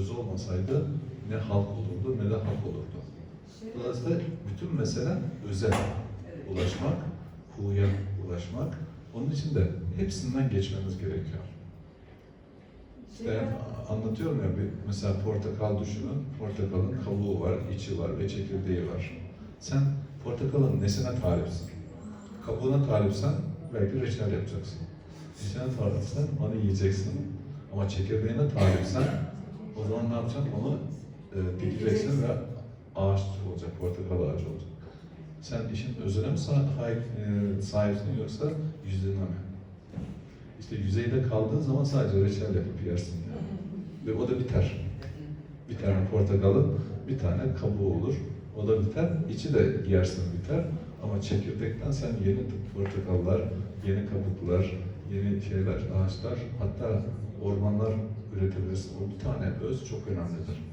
öz olmasaydı ne halk olurdu ne de hak olurdu. Dolayısıyla bütün mesele özel ulaşmak, huya ulaşmak. Onun için de hepsinden geçmemiz gerekiyor. İşte anlatıyorum ya bir mesela portakal düşünün. Portakalın kabuğu var, içi var ve çekirdeği var. Sen portakalın nesine talipsin? Kabuğuna talipsen belki reçel yapacaksın. İçine talipsen onu yiyeceksin. Ama çekirdeğine talipsen o zaman ne yapacaksın? Onu e, dikeceksin ve ağaç olacak, portakal ağacı olacak. Sen işin özüne mi e, sahipsin yoksa yüzüne mi? İşte yüzeyde kaldığın zaman sadece reçel yapıp yersin yani. Ve o da biter. Bir tane portakalın bir tane kabuğu olur. O da biter. İçi de yersin biter. Ama çekirdekten sen yeni portakallar, yeni kabuklar, yeni şeyler, ağaçlar, hatta ormanlar üretebilirsin. O bir tane öz çok önemlidir.